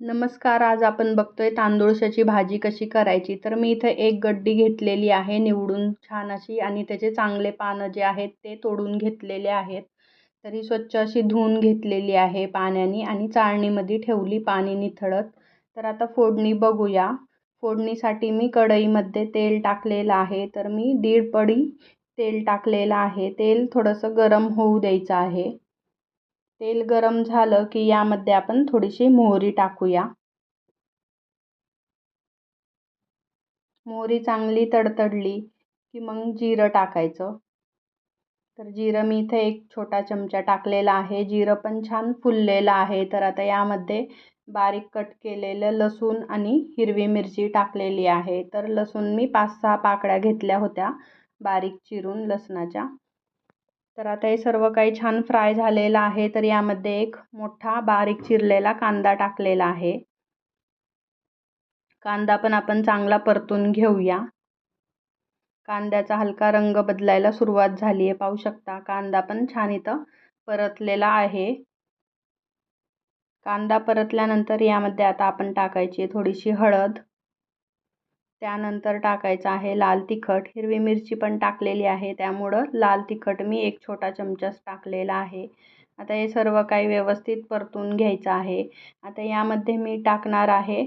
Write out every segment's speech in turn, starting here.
नमस्कार आज आपण बघतोय तांदूळशाची भाजी कशी करायची? तर मी इथं एक गड्डी घेतलेली आहे निवडून छान अशी आणि त्याचे चांगले पानं जे आहेत ते तोडून घेतलेले आहेत. तरी स्वच्छ अशी धुवून घेतलेली आहे पाण्याने आणि चाळणीमध्ये ठेवली पाणी निथळत. तर आता फोडणी बघूया. फोडणीसाठी मी कढईमध्ये तेल टाकलेलं आहे. तर मी दीड पडी तेल टाकलेलं आहे. तेल थोडंसं गरम होऊ द्यायचं आहे. तेल गरम झालं की यामध्ये आपण थोडीशी मोहरी टाकूया. मोहरी चांगली तडतडली की मग जिरं टाकायचं. तर जिरं मी इथे एक छोटा चमचा टाकलेला आहे. जिरं पण छान फुललेलं आहे. तर आता यामध्ये बारीक कट केलेलं लसूण आणि हिरवी मिरची टाकलेली आहे. तर लसूण मी पाच सहा पाकळ्या घेतल्या होत्या. बारीक चिरून लसणाच्या. तर आता हे सर्व काही छान फ्राय झालेलं आहे. तर यामध्ये एक मोठा बारीक चिरलेला कांदा टाकलेला आहे. कांदा पण आपण चांगला परतून घेऊया. कांद्याचा हलका रंग बदलायला सुरुवात झाली आहे. पाहू शकता कांदा पण छान इथं परतलेला आहे. कांदा परतल्यानंतर यामध्ये आता आपण टाकायची थोडीशी हळद. त्यानंतर टाकायचं आहे लाल तिखट. हिरवी मिरची पण टाकलेली आहे. त्यामुळं लाल तिखट मी एक छोटा चमचाच टाकलेला आहे. आता हे सर्व काही व्यवस्थित परतून घ्यायचं आहे. आता यामध्ये मी टाकणार आहे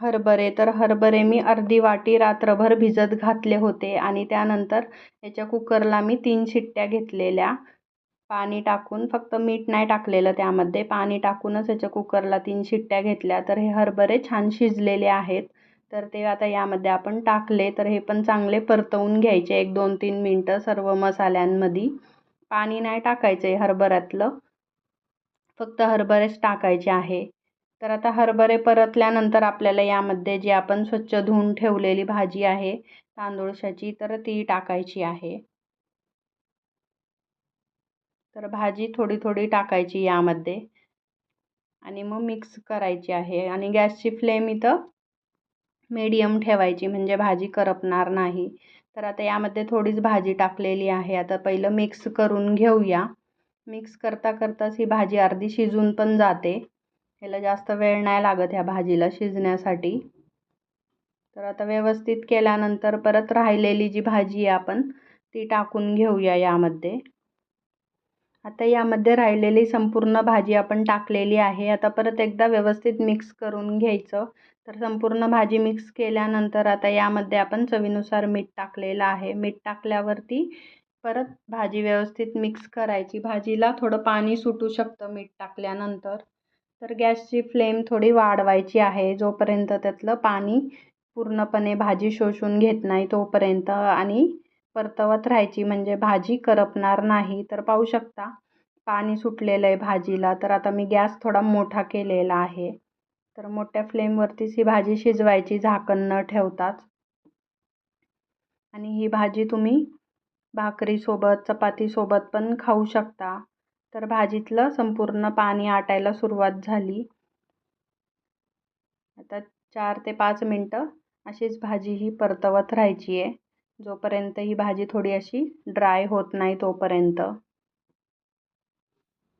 हरभरे. तर हरभरे मी अर्धी वाटी रात्रभर भिजत घातले होते आणि त्यानंतर याच्या कुकरला मी तीन शिट्ट्या घेतलेल्या. पाणी टाकून फक्त मीठ नाही टाकलेलं त्यामध्ये. पाणी टाकूनच याच्या कुकरला तीन शिट्ट्या घेतल्या. तर हे हरभरे छान शिजलेले आहेत. तर ते आता यामध्ये आपण टाकले तर हे पण चांगले परतवून घ्यायचे एक दोन तीन मिनटं सर्व मसाल्यांमध्ये पाणी नाही टाकायचं आहे हरभऱ्यातलं. फक्त हरभरेच टाकायचे आहे. तर आता हरभरे परतल्यानंतर आपल्याला यामध्ये जी आपण स्वच्छ धुवून ठेवलेली भाजी आहे तांदूळशाची तर ती टाकायची आहे. तर भाजी थोडी थोडी टाकायची यामध्ये. आणि मग मिक्स करायची आहे. आणि गॅसची फ्लेम इथं मीडियम ठेवायची म्हणजे भाजी करपणार नाही. तर आता यामध्ये थोडीच भाजी टाकलेली आहे. आता पहिलं मिक्स करून घेऊया. मिक्स करता करताच ही भाजी अर्धी शिजून पण जाते. ह्याला जास्त वेळ नाही लागत ह्या भाजीला शिजण्यासाठी. तर आता व्यवस्थित केल्यानंतर परत राहिलेली जी भाजी आहे आपण ती टाकून घेऊया यामध्ये. आता यामध्ये राहिलेली संपूर्ण भाजी आपण टाकलेली आहे. आता परत एकदा व्यवस्थित मिक्स करून घ्यायचं. तर संपूर्ण भाजी मिक्स केल्यानंतर आता यामध्ये आपण चवीनुसार मीठ टाकलेलं आहे. मीठ टाकल्यावरती परत भाजी व्यवस्थित मिक्स करायची. भाजीला थोडं पाणी सुटू शकतं मीठ टाकल्यानंतर. तर गॅसची फ्लेम थोडी वाढवायची आहे. जोपर्यंत त्यातलं पाणी पूर्णपणे भाजी शोषून घेत नाही तोपर्यंत. आणि परतवत राहायची. म्हणजे भाजी करपणार नाही. तर पाहू शकता पाणी सुटलेलं आहे भाजीला. तर आता मी गॅस थोडा मोठा केलेला आहे. तर मोठ्या फ्लेमवरतीच ही भाजी शिजवायची. झाकण न ठेवताच. आणि ही भाजी तुम्ही भाकरीसोबत चपातीसोबत पण खाऊ शकता. तर भाजीतलं संपूर्ण पाणी आटायला सुरुवात झाली. आता चार ते पाच मिनटं अशीच भाजी ही परतवत राहायची आहे. जोपर्यंत ही भाजी थोडी अशी ड्राय होत नाही तोपर्यंत.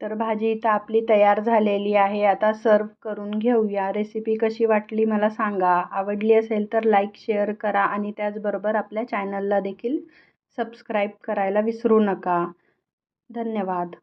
तर भाजी इथं आपली तयार झालेली आहे. आता सर्व करून घेऊया. रेसिपी कशी वाटली मला सांगा. आवडली असेल तर लाईक शेअर करा आणि त्याचबरोबर आपल्या चॅनलला देखील सबस्क्राईब करायला विसरू नका. धन्यवाद.